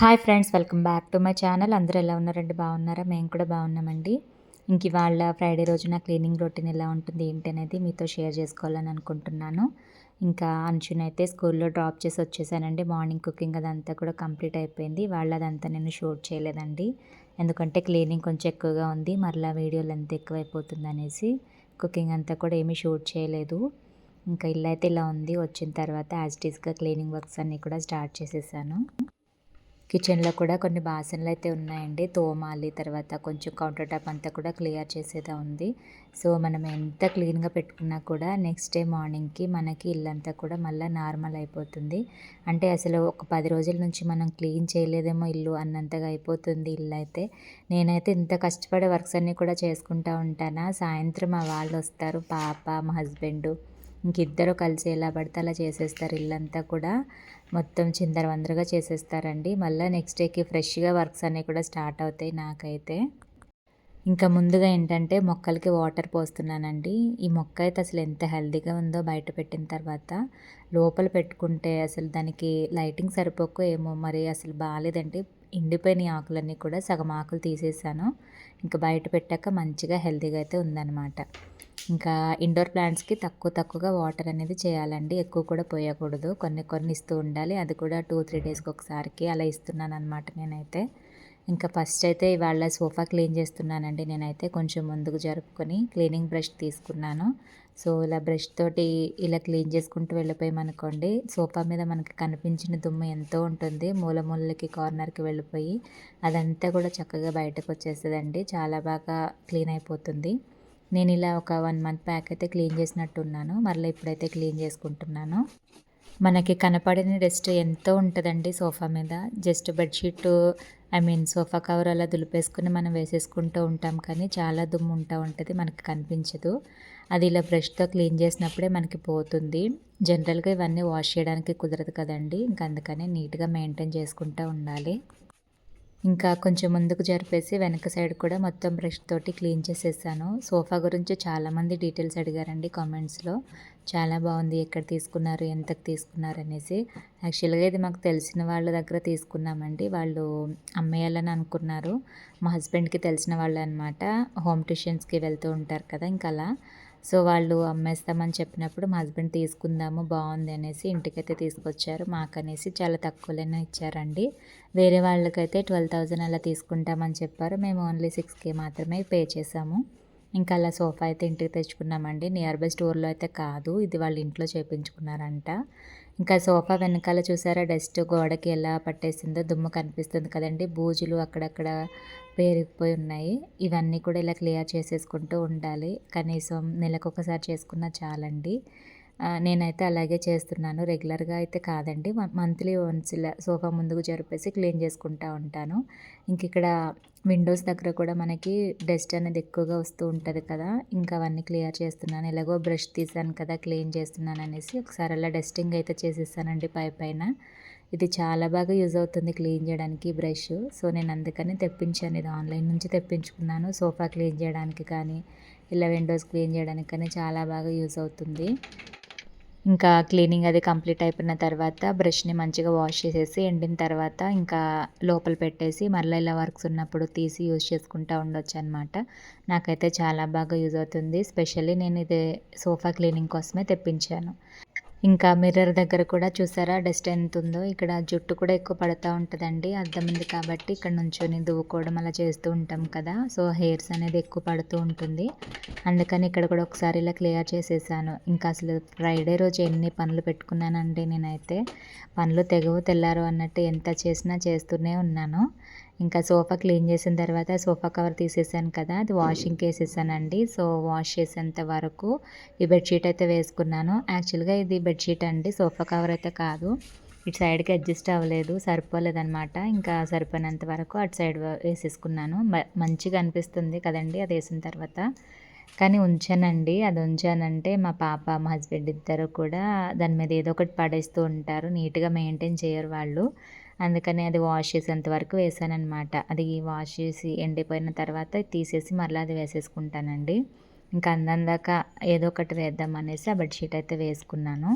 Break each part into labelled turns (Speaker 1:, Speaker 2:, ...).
Speaker 1: Hi friends welcome back to my channel. అందరూ ఎలా ఉన్నారండి? బాగున్నారా? మేము కూడా బాగున్నామండి. ఇంక ఇవాళ ఫ్రైడే రోజున క్లీనింగ్ రొటీన్ ఎలా ఉంటుంది ఏంటి అనేది మీతో షేర్ చేసుకోవాలని అనుకుంటున్నాను. ఇంకా అంచునైతే స్కూల్లో డ్రాప్ చేసి వచ్చేసానండి. మార్నింగ్ కుకింగ్ అదంతా కూడా కంప్లీట్ అయిపోయింది. వాళ్ళ అదంతా నేను షూట్ చేయలేదండి. ఎందుకంటే క్లీనింగ్ కొంచెం ఎక్కువగా ఉంది. మరలా వీడియోలు ఎంత ఎక్కువైపోతుంది అనేసి కుకింగ్ అంతా కూడా ఏమీ షూట్ చేయలేదు. ఇంకా ఇల్లు అయితే ఇలా ఉంది. వచ్చిన తర్వాత యాజ్ టీస్గా క్లీనింగ్ వర్క్స్ అన్నీ కూడా స్టార్ట్ చేసేసాను. కిచెన్లో కూడా కొన్ని బాసనలు అయితే ఉన్నాయండి. తోమాలి తర్వాత కొంచెం కౌంటర్ టాప్ అంతా కూడా క్లియర్ చేసేదా ఉంది. సో మనం ఎంత క్లీన్గా పెట్టుకున్నా కూడా నెక్స్ట్ డే మార్నింగ్కి మనకి ఇల్లంతా కూడా మళ్ళీ నార్మల్ అయిపోతుంది. అంటే అసలు ఒక పది రోజుల నుంచి మనం క్లీన్ చేయలేదేమో ఇల్లు అన్నంతగా అయిపోతుంది ఇల్లు అయితే నేనైతే ఇంత కష్టపడే వర్క్స్ అన్నీ కూడా చేసుకుంటూ ఉంటానా. సాయంత్రం మా వాళ్ళు వస్తారు పాప మా హస్బెండ్ ఇంక ఇద్దరు కలిసి ఎలా పడితే అలా చేసేస్తారు ఇల్లంతా కూడా. మొత్తం చిందరవందరగా చేసేస్తారండి. మళ్ళీ నెక్స్ట్ డేకి ఫ్రెష్గా వర్క్స్ అన్నీ కూడా స్టార్ట్ అవుతాయి నాకైతే. ఇంకా ముందుగా ఏంటంటే మొక్కలకి వాటర్ పోస్తున్నానండి. ఈ మొక్క అయితే అసలు ఎంత హెల్దీగా ఉందో బయట పెట్టిన తర్వాత లోపల పెట్టుకుంటే అసలు దానికి లైటింగ్ సరిపోక ఏమో మరి అసలు బాగాలేదండి ఎండిపోయిన ఆకులన్నీ కూడా సగం ఆకులు తీసేసాను. ఇంకా బయట పెట్టాక మంచిగా హెల్తీగా అయితే ఉందన్నమాట. ఇంకా ఇండోర్ ప్లాంట్స్కి తక్కువ తక్కువగా వాటర్ అనేది చేయాలండి. ఎక్కువ కూడా పోయకూడదు. కొన్ని కొన్ని ఇస్తూ ఉండాలి. అది కూడా టూ త్రీ డేస్కి ఒకసారికి అలా ఇస్తున్నాను అనమాట నేనైతే. ఇంకా ఫస్ట్ అయితే ఇవాళ సోఫా క్లీన్ చేస్తున్నానండి. నేనైతే కొంచెం ముందుకు జరుపుకొని క్లీనింగ్ బ్రష్ తీసుకున్నాను. సో ఇలా బ్రష్ తోటి ఇలా క్లీన్ చేసుకుంటూ వెళ్ళిపోయామనుకోండి సోఫా మీద మనకి కనిపించిన దుమ్ము ఎంతో ఉంటుంది. మూల మూలకి కార్నర్కి వెళ్ళిపోయి అదంతా కూడా చక్కగా బయటకు వచ్చేస్తుందండి. చాలా బాగా క్లీన్ అయిపోతుంది. నేను ఇలా ఒక వన్ మంత్ బ్యాక్ అయితే క్లీన్ చేసినట్టున్నాను. మరలా ఇప్పుడైతే క్లీన్ చేసుకుంటున్నాను. మనకి కనపడిన డస్ట్ ఎంతో ఉంటుందండి సోఫా మీద. Just bedsheet I mean sofa cover అలా దులిపేసుకుని మనం వేసేసుకుంటూ ఉంటాం కానీ చాలా దుమ్ము ఉంటా ఉంటుంది మనకి కనిపించదు. అది ఇలా బ్రష్తో క్లీన్ చేసినప్పుడే మనకి పోతుంది. జనరల్గా ఇవన్నీ వాష్ చేయడానికి కుదరదు కదండి. ఇంకా అందుకని నీట్గా మెయింటైన్ చేసుకుంటూ ఉండాలి. ఇంకా కొంచెం ముందుకు జరిపేసి వెనక సైడ్ కూడా మొత్తం బ్రష్ తోటి క్లీన్ చేసేసాను. సోఫా గురించి చాలామంది డీటెయిల్స్ అడిగారండి కామెంట్స్లో. చాలా బాగుంది ఎక్కడ తీసుకున్నారు ఎంతకు తీసుకున్నారు అనేసి. యాక్చువల్గా ఇది మాకు తెలిసిన వాళ్ళ దగ్గర తీసుకున్నామండి. వాళ్ళు అమ్మేయాలని అనుకున్నారు. మా హస్బెండ్కి తెలిసిన వాళ్ళు అనమాట హోమ్ ట్యూషన్స్కి వెళ్తూ ఉంటారు కదా ఇంకా అలా సో వాళ్ళు అమ్మేస్తామని చెప్పినప్పుడు మా హస్బెండ్ తీసుకుందాము బాగుంది అనేసి ఇంటికైతే తీసుకొచ్చారు. మాకనేసి చాలా తక్కువలోనే ఇచ్చారండి. వేరే వాళ్ళకైతే ట్వెల్వ్ థౌజండ్ అలా తీసుకుంటామని చెప్పారు. మేము ఓన్లీ సిక్స్ కే మాత్రమే పే చేసాము ఇంకా అలా సోఫా అయితే ఇంటికి తెచ్చుకున్నామండి. నియర్ బై స్టోర్లో అయితే కాదు. ఇది వాళ్ళ ఇంట్లో చేపించుకున్నారంట. ఇంకా సోఫా వెనకాల చూసారా డస్ట్ గోడకి ఎలా పట్టేసిందో దుమ్ము కనిపిస్తుంది కదండి. బూజులు అక్కడక్కడ పేరుకుపోయి ఉన్నాయి. ఇవన్నీ కూడా ఇలా క్లియర్ చేసేసుకుంటూ ఉండాలి. కనీసం నెలకు ఒకసారి చేసుకున్నా చాలండి. నేనైతే అలాగే చేస్తున్నాను. రెగ్యులర్గా అయితే కాదండి. మంత్లీ వన్స్ ఇలా సోఫా ముందుకు జరిపేసి క్లీన్ చేసుకుంటూ ఉంటాను. ఇంక ఇక్కడ విండోస్ దగ్గర కూడా మనకి డస్ట్ అనేది ఎక్కువగా వస్తూ ఉంటుంది కదా! ఇంకా అవన్నీ క్లియర్ చేస్తున్నాను. ఎలాగో బ్రష్ తీసాను కదా క్లీన్ చేస్తున్నాను అనేసి ఒకసారి అలా డస్టింగ్ అయితే చేసేస్తానండి పై పైన. ఇది చాలా బాగా యూజ్ అవుతుంది క్లీన్ చేయడానికి బ్రష్. సో నేను అందుకని తెప్పించాను. ఇది ఆన్లైన్ నుంచి తెప్పించుకున్నాను. సోఫా క్లీన్ చేయడానికి కానీ ఇలా విండోస్ క్లీన్ చేయడానికి కానీ చాలా బాగా యూజ్ అవుతుంది. ఇంకా క్లీనింగ్ అది కంప్లీట్ అయిపోయిన తర్వాత బ్రష్ని మంచిగా వాష్ చేసేసి ఎండిన తర్వాత ఇంకా లోపల పెట్టేసి మళ్ళీ ఇలా వర్క్స్ ఉన్నప్పుడు తీసి యూజ్ చేసుకుంటూ ఉండొచ్చు అనమాట నాకైతే చాలా బాగా యూజ్ అవుతుంది. స్పెషల్లీ నేను ఇది సోఫా క్లీనింగ్ కోసమే తెప్పించాను. ఇంకా మిర్రర్ దగ్గర కూడా చూసారా? డస్ట్ ఎంత ఉందో. ఇక్కడ జుట్టు కూడా ఎక్కువ పడుతూ ఉంటుందండి. అద్దం ఉంది కాబట్టి ఇక్కడ నుంచొని దువ్వుకోవడం అలా చేస్తూ ఉంటాం కదా. సో హెయిర్స్ అనేది ఎక్కువ పడుతూ ఉంటుంది. అందుకని ఇక్కడ కూడా ఒకసారి ఇలా క్లియర్ చేసేసాను. ఇంకా అసలు ఫ్రైడే రోజు ఎన్ని పనులు పెట్టుకున్నానండి నేనైతే. పనులు తెగవు తెల్లారు అన్నట్టు ఎంత చేసినా చేస్తూనే ఉన్నాను. ఇంకా సోఫా క్లీన్ చేసిన తర్వాత సోఫా కవర్ తీసేసాను కదా అది వాషింగ్కి వేసేసానండి సో వాష్ చేసేంత వరకు ఈ బెడ్షీట్ అయితే వేసుకున్నాను. యాక్చువల్గా ఇది బెడ్షీట్ అండి సోఫా కవర్ అయితే కాదు. ఇటు సైడ్కి అడ్జస్ట్ అవ్వలేదు సరిపోలేదన్నమాట. ఇంకా సరిపోయినంత వరకు అటు సైడ్ వేసేసుకున్నాను. మంచిగా అనిపిస్తుంది కదండి అది వేసిన తర్వాత. కానీ ఉంచానండి అది ఉంచానంటే మా పాప మా హస్బెండ్ ఇద్దరు కూడా దాని మీద ఏదో ఒకటి పడేస్తూ ఉంటారు. నీట్గా మెయింటైన్ చేయరు వాళ్ళు. అందుకని అది వాష్ చేసేంత వరకు వేసానమాట అది వాష్ చేసి ఎండిపోయిన తర్వాత తీసేసి మరలా అది వేసేసుకుంటానండి. ఇంకా అందందాక ఏదో ఒకటి వేద్దాం అనేసి ఆ బెడ్షీట్ అయితే వేసుకున్నాను.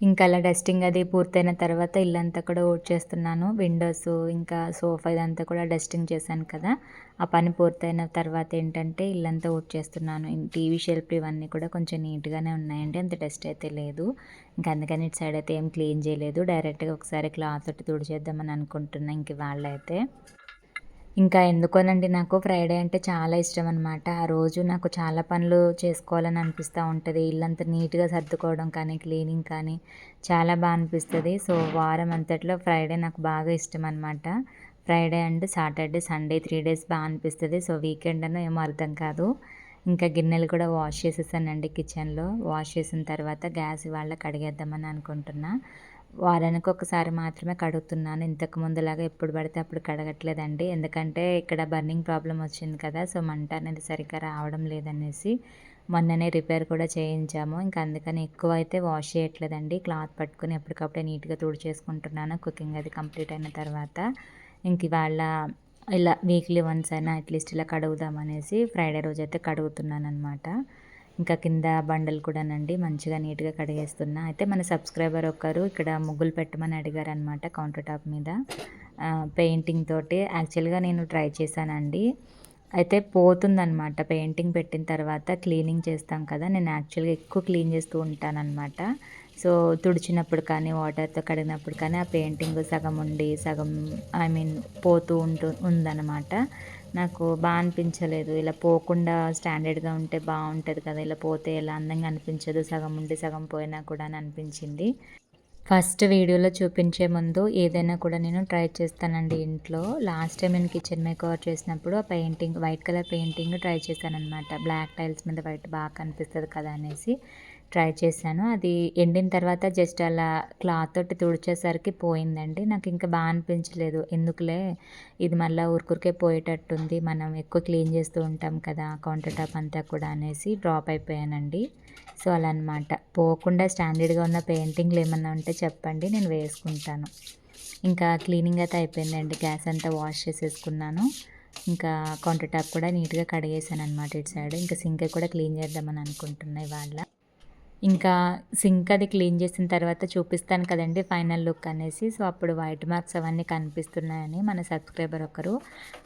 Speaker 1: ఇంకా అలా డస్టింగ్ అది పూర్తయిన తర్వాత ఇల్లంతా కూడా ఊడ్చేస్తున్నాను. విండోస్ ఇంకా సోఫా ఇదంతా కూడా డస్టింగ్ చేశాను కదా. ఆ పని పూర్తయిన తర్వాత ఏంటంటే ఇల్లంతా ఊడ్చేస్తున్నాను. టీవీ షెల్ఫ్ ఇవన్నీ కూడా కొంచెం నీట్గానే ఉన్నాయండి. అంత డస్ట్ అయితే లేదు. ఇంకా అందుకని ఇటు సైడ్ అయితే ఏం క్లీన్ చేయలేదు. డైరెక్ట్గా ఒకసారి క్లాత్ ఒకటి తుడిచేద్దామని అనుకుంటున్నాను ఇంక వాళ్ళైతే. ఇంకా ఎందుకోనండి నాకు ఫ్రైడే అంటే చాలా ఇష్టం అనమాట ఆ రోజు నాకు చాలా పనులు చేసుకోవాలని అనిపిస్తూ ఉంటుంది. ఇల్లంతా నీట్గా సర్దుకోవడం కానీ క్లీనింగ్ కానీ చాలా బాగా అనిపిస్తుంది. సో వారం అంతట్లో ఫ్రైడే నాకు బాగా ఇష్టం అనమాట Friday and Saturday Sunday three days బాగా అనిపిస్తుంది. సో వీకెండ్ అని ఏమో అర్థం కాదు. ఇంకా గిన్నెలు కూడా వాష్ చేసేసానండి కిచెన్లో. వాష్ చేసిన తర్వాత గ్యాస్ ఇవాళ కడిగేద్దామని అనుకుంటున్నా. వారానికి ఒకసారి మాత్రమే కడుగుతున్నాను. ఇంతకు ముందులాగా ఎప్పుడు పడితే అప్పుడు కడగట్లేదండి. ఎందుకంటే ఇక్కడ బర్నింగ్ ప్రాబ్లం వచ్చింది కదా సో మంట అనేది సరిగ్గా రావడం లేదనేసి మొన్ననే రిపేర్ కూడా చేయించాము. ఇంకా అందుకని ఎక్కువ అయితే వాష్ చేయట్లేదండి. క్లాత్ పట్టుకుని ఎప్పటికప్పుడే నీట్గా తుడి చేసుకుంటున్నాను కుకింగ్ అది కంప్లీట్ అయిన తర్వాత ఇంక ఇవాళ ఇలా వీక్లీ వన్స్ అయినా అట్లీస్ట్ ఇలా కడుగుదామనేసి ఫ్రైడే రోజు అయితే కడుగుతున్నాను అనమాట ఇంకా కింద బండలు కూడానండి మంచిగా నీట్గా కడిగేస్తున్నా. అయితే మన సబ్స్క్రైబర్ ఒకరు ఇక్కడ ముగ్గులు పెట్టమని అడిగారు అనమాట కౌంటర్ టాప్ మీద. పెయింటింగ్ తోటి. యాక్చువల్గా నేను ట్రై చేశానండి. అయితే పోతుందనమాట పెయింటింగ్ పెట్టిన తర్వాత క్లీనింగ్ చేస్తాం కదా నేను యాక్చువల్గా ఎక్కువ క్లీన్ చేస్తూ ఉంటానన్నమాట. సో తుడిచినప్పుడు కానీ వాటర్తో కడిగినప్పుడు కానీ ఆ పెయింటింగ్ సగం ఉండి సగం ఐ మీన్ పోతూ ఉంటు ఉందన్నమాట. నాకు బాగా అనిపించలేదు. ఇలా పోకుండా స్టాండర్డ్గా ఉంటే బాగుంటుంది కదా ఇలా పోతే ఎలా అందంగా అనిపించదు సగం ఉండి సగం పోయినా కూడా అని అనిపించింది. ఫస్ట్ వీడియోలో చూపించే ముందు ఏదైనా కూడా నేను ట్రై చేస్తానండి ఇంట్లో. లాస్ట్ టైం నేను కిచెన్ మేకవర్ చేసినప్పుడు ఆ painting white colour painting try చేశాను అనమాట బ్లాక్ టైల్స్ మీద వైట్ బాగా కనిపిస్తుంది కదా అనేసి. ట్రై చేశాను. అది ఎండిన తర్వాత జస్ట్ అలా క్లాత్ తోటి తుడిచేసరికి పోయిందండి. నాకు ఇంకా బాగా అనిపించలేదు. ఎందుకులే? ఇది మళ్ళీ ఊరికూరికే పోయేటట్టుంది. మనం ఎక్కువ క్లీన్ చేస్తూ ఉంటాం కదా కౌంటర్ టాప్ అంతా కూడా అనేసి డ్రాప్ అయిపోయానండి. సో అలా అనమాట పోకుండా స్టాండర్డ్గా ఉన్న పెయింటింగ్లు ఏమన్నా ఉంటే చెప్పండి. నేను వేసుకుంటాను. ఇంకా క్లీనింగ్ అయితే అయిపోయిందండి. గ్యాస్ అంతా వాష్ చేసేసుకున్నాను. ఇంకా కౌంటర్ టాప్ కూడా నీట్గా కడిగేసాను అనమాట ఇటు సైడ్. ఇంకా సింక్ కూడా క్లీన్ చేద్దామని అనుకుంటున్నాయి వాళ్ళ. ఇంకా సింక్ అది క్లీన్ చేసిన తర్వాత చూపిస్తాను కదండి ఫైనల్ లుక్ అనేసి. సో అప్పుడు వైట్ మార్క్స్ అవన్నీ కనిపిస్తున్నాయని మన సబ్స్క్రైబర్ ఒకరు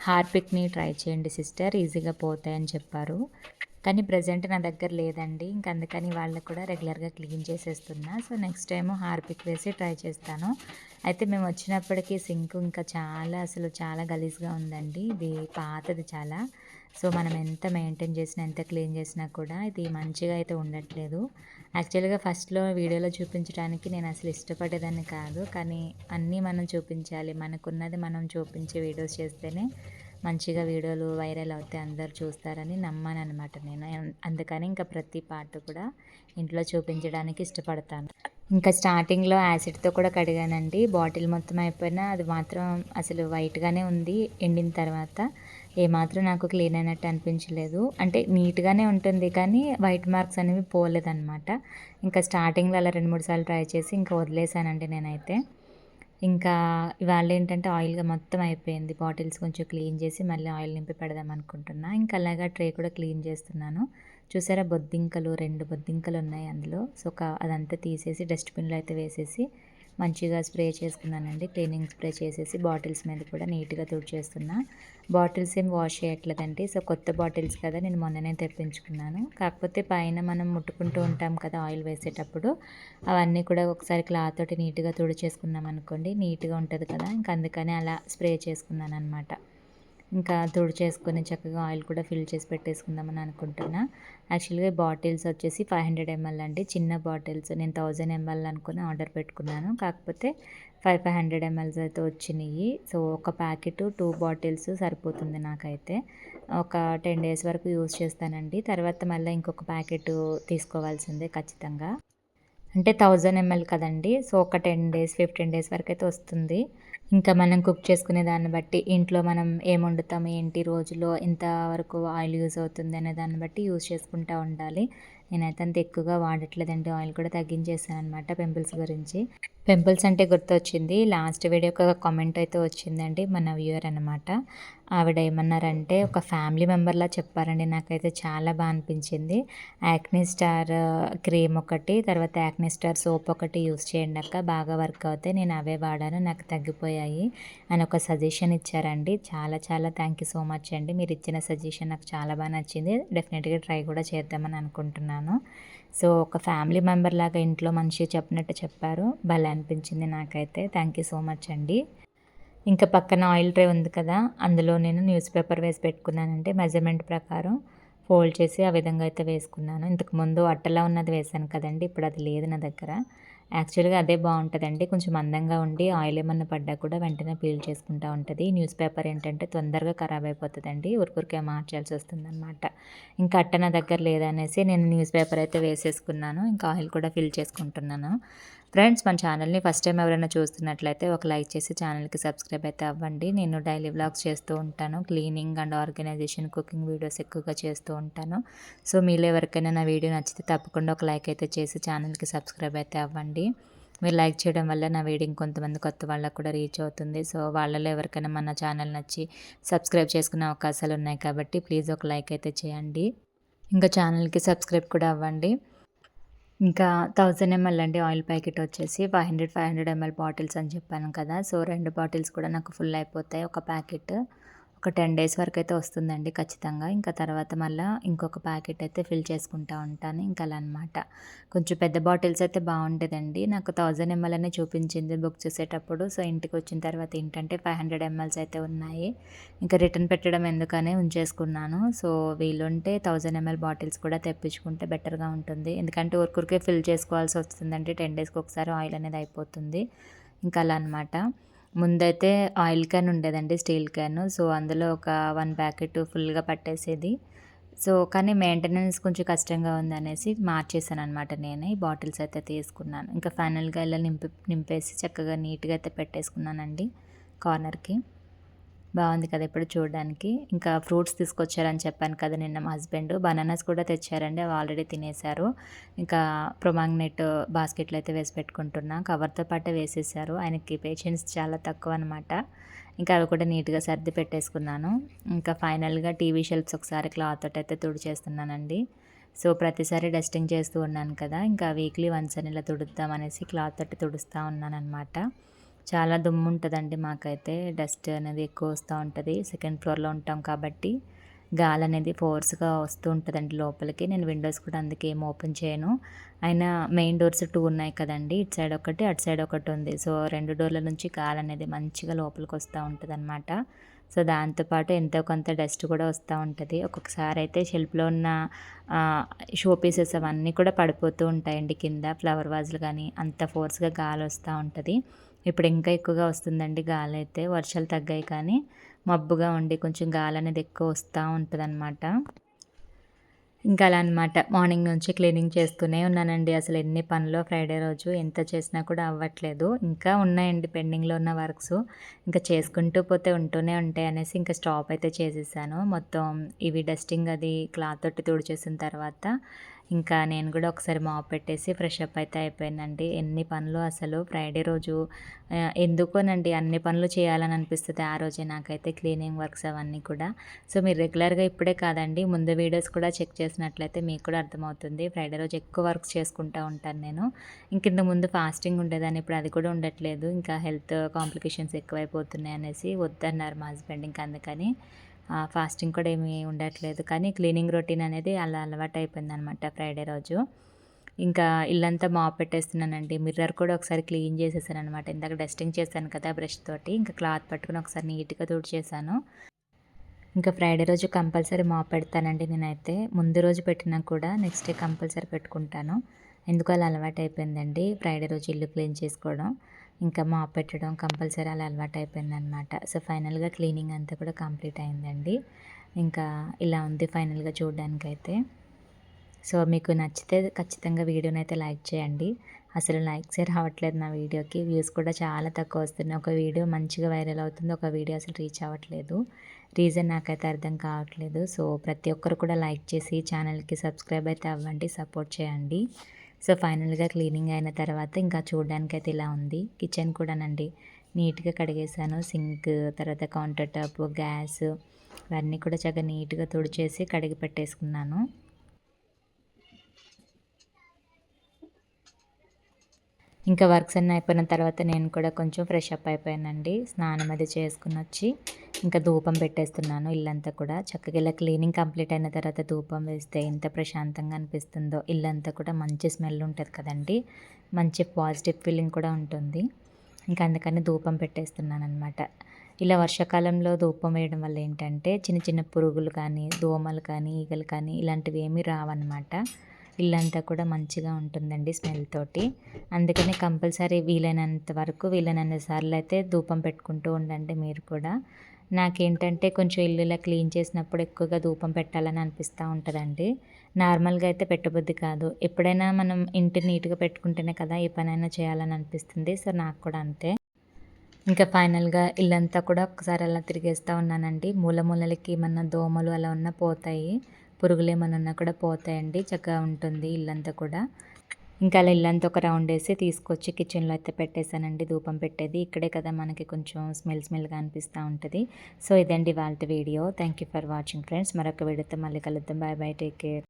Speaker 1: హార్పిక్ని ట్రై చేయండి సిస్టర్ ఈజీగా పోతాయని చెప్పారు. కానీ ప్రజెంట్ నా దగ్గర లేదండి. ఇంక అందుకని వాళ్ళకు కూడా రెగ్యులర్గా క్లీన్ చేసేస్తున్నా. సో నెక్స్ట్ టైం హార్పిక్ వేసి ట్రై చేస్తాను. అయితే మేము వచ్చినప్పటికీ సింక్ ఇంకా చాలా అసలు చాలా గలీజ్గా ఉందండి. ఇది పాతది చాలా. సో మనం ఎంత మెయింటైన్ చేసినా ఎంత క్లీన్ చేసినా కూడా ఇది మంచిగా అయితే ఉండట్లేదు. యాక్చువల్గా ఫస్ట్లో వీడియోలో చూపించడానికి నేను అసలు ఇష్టపడేదాన్ని కాదు. కానీ అన్నీ మనం చూపించాలి. మనకున్నది మనం చూపించే వీడియోస్ చేస్తేనే మంచిగా వీడియోలు వైరల్ అవుతాయి అందరు చూస్తారని నమ్మాను అనమాట నేను అందుకని ఇంకా ప్రతి పార్ట్ కూడా ఇంట్లో చూపించడానికి ఇష్టపడతాను. ఇంకా స్టార్టింగ్లో యాసిడ్తో కూడా కడిగానండి. బాటిల్ మొత్తం అయిపోయినా అది మాత్రం అసలు వైట్గానే ఉంది. ఎండిన తర్వాత ఏమాత్రం నాకు క్లీన్ అయినట్టు అనిపించలేదు. అంటే నీట్గానే ఉంటుంది కానీ వైట్ మార్క్స్ అనేవి పోలేదన్నమాట. ఇంకా స్టార్టింగ్లో అలా రెండు మూడు సార్లు ట్రై చేసి ఇంకా వదిలేసానండి నేనైతే. ఇంకా ఇవాళ ఏంటంటే ఆయిల్గా మొత్తం అయిపోయింది. బాటిల్స్ కొంచెం క్లీన్ చేసి మళ్ళీ ఆయిల్ నింపి పెడదాం అనుకుంటున్నా. ఇంకా అలాగా ట్రే కూడా క్లీన్ చేస్తున్నాను. చూసారా బొద్దింకలు రెండు బొద్దింకలు ఉన్నాయి అందులో. సో అదంతా తీసేసి డస్ట్బిన్లో అయితే వేసేసి మంచిగా స్ప్రే చేసుకున్నానండి. క్లీనింగ్ స్ప్రే చేసేసి బాటిల్స్ మీద కూడా నీట్గా తుడిచేస్తున్నా. బాటిల్స్ ఏం వాష్ చేయట్లేదండి. సో కొత్త బాటిల్స్ కదా నేను మొన్ననే తెప్పించుకున్నాను. కాకపోతే పైన మనం ముట్టుకుంటూ ఉంటాం కదా ఆయిల్ వేసేటప్పుడు. అవన్నీ కూడా ఒకసారి క్లాత్ తోటి నీట్గా తుడిచేసుకున్నాం అనుకోండి నీట్గా ఉంటుంది కదా. ఇంకా అందుకని అలా స్ప్రే చేసుకున్నాను అనమాట ఇంకా తుడి చేసుకొని చక్కగా ఆయిల్ కూడా ఫిల్ చేసి పెట్టేసుకుందామని అనుకుంటున్నా. యాక్చువల్గా బాటిల్స్ వచ్చేసి ఫైవ్ హండ్రెడ్ ఎంఎల్ అండి. చిన్న బాటిల్స్ నేను థౌజండ్ ఎంఎల్ అనుకుని ఆర్డర్ పెట్టుకున్నాను. కాకపోతే ఫైవ్ ఫైవ్ హండ్రెడ్ ఎంఎల్స్ అయితే వచ్చినాయి. సో ఒక ప్యాకెట్ టూ బాటిల్స్ సరిపోతుంది నాకైతే. ఒక టెన్ డేస్ వరకు యూజ్ చేస్తానండి. తర్వాత మళ్ళీ ఇంకొక ప్యాకెట్ తీసుకోవాల్సిందే ఖచ్చితంగా. అంటే థౌజండ్ ఎంఎల్ కదండి. సో ఒక టెన్ డేస్ ఫిఫ్టీన్ డేస్ వరకు అయితే వస్తుంది. ఇంకా మనం కుక్ చేసుకునే దాన్ని బట్టి ఇంట్లో మనం ఏం వండుతాం ఏంటి రోజులో ఎంతవరకు ఆయిల్ యూజ్ అవుతుంది అనే దాన్ని బట్టి యూజ్ చేసుకుంటూ ఉండాలి. నేనైతే అంత ఎక్కువగా వాడట్లేదండి ఆయిల్ కూడా తగ్గించేసాను అనమాట పింపుల్స్ గురించి. పింపుల్స్ అంటే గుర్తొచ్చింది లాస్ట్ వీడియో ఒక కామెంట్ అయితే వచ్చిందండి మన వ్యూయర్ అనమాట ఆవిడ ఏమన్నారంటే ఒక ఫ్యామిలీ మెంబర్లా చెప్పారండి. నాకైతే చాలా బాగా అనిపించింది. యాక్నీ స్టార్ క్రీమ్ ఒకటి తర్వాత యాక్నీ స్టార్ సోప్ ఒకటి యూస్ చేయండి అక్క. బాగా వర్క్ అవుతాయి. నేను అవే వాడాను. నాకు తగ్గిపోయాయి అని ఒక సజెషన్ ఇచ్చారండి. చాలా చాలా థ్యాంక్ యూ సో మచ్ అండి. మీరు ఇచ్చిన సజెషన్ నాకు చాలా బాగా నచ్చింది. డెఫినెట్గా ట్రై కూడా చేద్దామని అనుకుంటున్నాను. సో ఒక ఫ్యామిలీ మెంబర్ లాగా ఇంట్లో మనిషి చెప్పినట్టు చెప్పారు. భలే అనిపించింది నాకైతే. థ్యాంక్ యూ సో మచ్ అండి. ఇంకా పక్కన ఆయిల్ ట్రే ఉంది కదా అందులో నేను న్యూస్ పేపర్ వేసి పెట్టుకున్నానంటే మెజర్మెంట్ ప్రకారం ఫోల్డ్ చేసి ఆ విధంగా అయితే వేసుకున్నాను. ఇంతకు ముందు అట్టలా ఉన్నది వేసాను కదండి ఇప్పుడు అది లేదు నా దగ్గర. యాక్చువల్గా అదే బాగుంటుందండి కొంచెం అందంగా ఉండి ఆయిల్ ఏమన్నా పడ్డా కూడా వెంటనే పీల్ చేసుకుంటూ ఉంటుంది. న్యూస్ పేపర్ ఏంటంటే తొందరగా ఖరాబ్ అయిపోతుందండి ఉరికురికే మార్చాల్సి వస్తుంది అనమాట ఇంకా అట్ట నా దగ్గర లేదనేసి నేను న్యూస్ పేపర్ అయితే వేసేసుకున్నాను ఇంకా ఆయిల్ కూడా ఫిల్ చేసుకుంటున్నాను. ఫ్రెండ్స్ మన ఛానల్ని ఫస్ట్ టైం ఎవరైనా చూస్తున్నట్లయితే ఒక లైక్ చేసి ఛానల్కి సబ్స్క్రైబ్ అయితే అవ్వండి. నేను డైలీ వ్లాగ్స్ చేస్తూ ఉంటాను. Cleaning and organisation cooking videos ఎక్కువగా చేస్తూ ఉంటాను. సో మీరు ఎవరికైనా నా వీడియో నచ్చితే తప్పకుండా ఒక లైక్ అయితే చేసి ఛానల్కి సబ్స్క్రైబ్ అయితే అవ్వండి. మీరు లైక్ చేయడం వల్ల నా వీడియో ఇంకొంతమంది కొత్త వాళ్ళకు కూడా రీచ్ అవుతుంది. సో వాళ్ళలో ఎవరికైనా మన ఛానల్ నచ్చి సబ్స్క్రైబ్ చేసుకునే అవకాశాలు ఉన్నాయి కాబట్టి ప్లీజ్ ఒక లైక్ అయితే చేయండి. ఇంకా ఛానల్కి సబ్స్క్రైబ్ కూడా అవ్వండి. ఇంకా థౌజండ్ ఎంఎల్ అండి ఆయిల్ ప్యాకెట్ వచ్చేసి five hundred five hundred ML bottles అని చెప్పాను కదా. సో రెండు బాటిల్స్ కూడా నాకు ఫుల్ అయిపోతాయి ఒక ప్యాకెట్. ఒక టెన్ డేస్ వరకు అయితే వస్తుందండి ఖచ్చితంగా. ఇంకా తర్వాత మళ్ళీ ఇంకొక ప్యాకెట్ అయితే ఫిల్ చేసుకుంటా ఉంటాను. ఇంకా అలా అనమాట కొంచెం పెద్ద బాటిల్స్ అయితే బాగుండేదండి. నాకు థౌజండ్ ఎంఎల్ అనే చూపించింది బుక్ చేసేటప్పుడు. సో ఇంటికి వచ్చిన తర్వాత ఏంటంటే ఫైవ్ హండ్రెడ్ ఎంఎల్స్ అయితే ఉన్నాయి. ఇంకా రిటర్న్ పెట్టడం ఎందుకనే ఉంచేసుకున్నాను. సో వీలుంటే థౌజండ్ ఎంఎల్ బాటిల్స్ కూడా తెప్పించుకుంటే బెటర్గా ఉంటుంది. ఎందుకంటే ఊరికూరికే ఫిల్ చేసుకోవాల్సి వస్తుందంటే టెన్ డేస్కి ఒకసారి ఆయిల్ అనేది అయిపోతుంది. ఇంకా అలా అనమాట ముందైతే ఆయిల్ క్యాన్ ఉండేదండి స్టీల్ క్యాన్. సో అందులో ఒక వన్ ప్యాకెట్ ఫుల్గా పట్టేసేది. సో కానీ మెయింటెనెన్స్ కొంచెం కష్టంగా ఉందనేసి మార్చేసాను అనమాట నేనే. ఈ బాటిల్స్ అయితే తీసుకున్నాను. ఇంకా ఫైనల్గా ఇలా నింపి నింపేసి చక్కగా నీట్గా అయితే పెట్టేసుకున్నానండి కార్నర్కి. బాగుంది కదా ఇప్పుడు చూడడానికి. ఇంకా ఫ్రూట్స్ తీసుకొచ్చారని చెప్పాను కదా నిన్న మా హస్బెండ్. బనానాస్ కూడా తెచ్చారండి అవి ఆల్రెడీ తినేశారు. ఇంకా ప్రొమాగ్నెట్ బాస్కెట్లు అయితే వేసి పెట్టుకుంటున్నా. కవర్తో పాటే వేసేసారు ఆయనకి పేషెన్స్ చాలా తక్కువ అనమాట ఇంకా అవి కూడా నీట్గా సర్ది పెట్టేసుకున్నాను. ఇంకా ఫైనల్గా టీవీ షెల్ఫ్స్ ఒకసారి క్లాత్ అయితే తుడిచేస్తున్నానండి. సో ప్రతిసారి డస్టింగ్ చేస్తూ ఉన్నాను కదా. ఇంకా వీక్లీ వన్స్ అని ఇలా తుడుద్దాం అనేసి క్లాత్ తోటి తుడుస్తూ ఉన్నాను అనమాట చాలా దుమ్ము ఉంటుందండి మాకైతే. డస్ట్ అనేది ఎక్కువ వస్తూ ఉంటుంది. సెకండ్ ఫ్లోర్లో ఉంటాం కాబట్టి గాలి అనేది ఫోర్స్గా వస్తూ ఉంటుందండి లోపలికి. నేను విండోస్ కూడా అందుకే ఏం ఓపెన్ చేయను. అయినా మెయిన్ డోర్స్ టూ ఉన్నాయి కదండి. ఇటు సైడ్ ఒకటి అటు సైడ్ ఒకటి ఉంది. సో రెండు డోర్ల నుంచి గాలి అనేది మంచిగా లోపలికి వస్తూ ఉంటుంది అనమాట సో దాంతోపాటు ఎంతో కొంత డస్ట్ కూడా వస్తూ ఉంటుంది. ఒక్కొక్కసారి అయితే షెల్ఫ్లో ఉన్న షో పీసెస్ అవన్నీ కూడా పడిపోతూ ఉంటాయండి. కింద ఫ్లవర్ వాజులు కానీ అంత ఫోర్స్గా గాలి వస్తూ ఉంటుంది. ఇప్పుడు ఇంకా ఎక్కువగా వస్తుందండి గాలి అయితే వర్షాలు తగ్గాయి కానీ మబ్బుగా ఉండి కొంచెం గాలి అనేది ఎక్కువ వస్తూ ఉంటుంది అనమాట ఇంకా అలా అనమాట మార్నింగ్ నుంచి క్లీనింగ్ చేస్తూనే ఉన్నానండి. అసలు ఎన్ని పనులు ఫ్రైడే రోజు ఎంత చేసినా కూడా అవ్వట్లేదు. ఇంకా ఉన్నాయండి పెండింగ్లో ఉన్న వర్క్స్. ఇంకా చేసుకుంటూ పోతే ఉంటూనే ఉంటాయి అనేసి ఇంకా స్టాప్ అయితే చేసేసాను. మొత్తం ఇవి డస్టింగ్ అది క్లాత్ తోటి తుడిచేసిన తర్వాత ఇంకా నేను కూడా ఒకసారి మాప్ పెట్టేసి ఫ్రెష్ అప్ అయితే అయిపోయిందండి. ఎన్ని పనులు అసలు? ఫ్రైడే రోజు ఎందుకోనండి? అన్ని పనులు చేయాలని అనిపిస్తుంది ఆ రోజే నాకైతే క్లీనింగ్ వర్క్స్ అవన్నీ కూడా. సో మీరు రెగ్యులర్గా ఇప్పుడే కాదండి ముందు వీడియోస్ కూడా చెక్ చేసినట్లయితే మీకు కూడా అర్థమవుతుంది. ఫ్రైడే రోజు ఎక్కువ వర్క్స్ చేసుకుంటూ ఉంటాను నేను. ఇంక ముందు ఫాస్టింగ్ ఉండేదాన్ని ఇప్పుడు అది కూడా ఉండట్లేదు. ఇంకా హెల్త్ కాంప్లికేషన్స్ ఎక్కువైపోతున్నాయి అనేసి వద్దన్నారు మా హస్బెండ్ ఇంకా అందుకని. ఫాస్టింగ్ కూడా ఏమీ ఉండట్లేదు. కానీ క్లీనింగ్ రొటీన్ అనేది అలా అలవాటు అయిపోయింది అనమాట ఫ్రైడే రోజు. ఇంకా ఇల్లంతా మాప్ పెట్టేస్తున్నానండి. మిర్రర్ కూడా ఒకసారి క్లీన్ చేసేసాను అనమాట ఇందాక డస్టింగ్ చేశాను కదా బ్రష్ తోటి. ఇంకా క్లాత్ పట్టుకుని ఒకసారి నీట్గా తుడిచేసాను ఇంకా ఫ్రైడే రోజు కంపల్సరీ మాప్ పెడతానండి నేనైతే. ముందు రోజు పెట్టినా కూడా నెక్స్ట్ డే కంపల్సరీ పెట్టుకుంటాను. ఎందుకు అలా అలవాటు అయిపోయిందండి ఫ్రైడే రోజు ఇల్లు క్లీన్ చేసుకోవడం. ఇంకా మాప్ పెట్టడం కంపల్సరీ అలా అలవాటు అయిపోయింది అనమాట సో ఫైనల్గా క్లీనింగ్ అంతా కూడా కంప్లీట్ అయిందండి. ఇంకా ఇలా ఉంది ఫైనల్గా చూడడానికైతే. సో మీకు నచ్చితే ఖచ్చితంగా వీడియోని అయితే లైక్ చేయండి. అసలు లైక్స్ రావట్లేదు నా వీడియోకి. వ్యూస్ కూడా చాలా తక్కువ వస్తున్నాయి. ఒక వీడియో మంచిగా వైరల్ అవుతుంది ఒక వీడియో అసలు రీచ్ అవ్వట్లేదు. రీజన్ నాకైతే అర్థం కావట్లేదు. సో ప్రతి ఒక్కరు కూడా లైక్ చేసి ఛానల్కి సబ్స్క్రైబ్ అయితే అవ్వండి సపోర్ట్ చేయండి. సో ఫైనల్గా క్లీనింగ్ అయిన తర్వాత ఇంకా చూడడానికి అయితే ఇలా ఉంది. కిచెన్ కూడానండి. నీట్గా కడిగేసాను. సింక్ తర్వాత కౌంటర్ టాప్ గ్యాస్ ఇవన్నీ కూడా చక్కగా నీట్గా తుడిచేసి కడిగి పెట్టేసుకున్నాను. ఇంకా వర్క్స్ అన్నీ అయిపోయిన తర్వాత నేను కూడా కొంచెం ఫ్రెష్ అప్ అయిపోయానండి. స్నానం అది చేసుకుని వచ్చి ఇంకా ధూపం పెట్టేస్తున్నాను ఇల్లంతా కూడా. చక్కగా ఇలా క్లీనింగ్ కంప్లీట్ అయిన తర్వాత ధూపం వేస్తే ఎంత ప్రశాంతంగా అనిపిస్తుందో. ఇల్లంతా కూడా మంచి స్మెల్ ఉంటుంది కదండి. మంచి పాజిటివ్ ఫీలింగ్ కూడా ఉంటుంది. ఇంకా అందుకని ధూపం పెట్టేస్తున్నాను అనమాట ఇలా వర్షాకాలంలో ధూపం వేయడం వల్ల ఏంటంటే చిన్న చిన్న పురుగులు కానీ దోమలు కానీ ఈగలు కానీ ఇలాంటివి ఏమీ రావన్నమాట. ఇల్లంతా కూడా మంచిగా ఉంటుందండి స్మెల్ తోటి. అందుకని కంపల్సరీ వీలైనంత వరకు వీలైనంత సార్లు అయితే ధూపం పెట్టుకుంటూ ఉండండి మీరు కూడా. నాకేంటంటే కొంచెం ఇల్లు ఇలా క్లీన్ చేసినప్పుడు ఎక్కువగా ధూపం పెట్టాలని అనిపిస్తూ ఉంటుందండి. నార్మల్గా అయితే పెట్టబుద్ధి కాదు. ఎప్పుడైనా మనం ఇంటి నీట్గా పెట్టుకుంటేనే కదా ఏ పనైనా చేయాలని అనిపిస్తుంది. సో నాకు కూడా అంతే. ఇంకా ఫైనల్గా ఇల్లంతా కూడా ఒకసారి అలా తిరిగేస్తూ ఉన్నానండి. మూల మూలలకి ఏమన్నా దోమలు అలా ఉన్నా పోతాయి. పురుగులు ఉన్నా కూడా పోతాయండి. చక్కగా ఉంటుంది ఇల్లంతా కూడా. ఇంకా అలా ఇల్లంతా ఒక రౌండ్ వేసి తీసుకొచ్చి కిచెన్లో అయితే పెట్టేశానండి. ధూపం పెట్టేది. ఇక్కడే కదా మనకి కొంచెం స్మెల్ స్మెల్గా అనిపిస్తూ ఉంటుంది. సో ఇదండి వాళ్ళ video. Thank you for watching friends. మరొక వీడియోతో మళ్ళీ కలుద్దాం. Bye bye. Take care.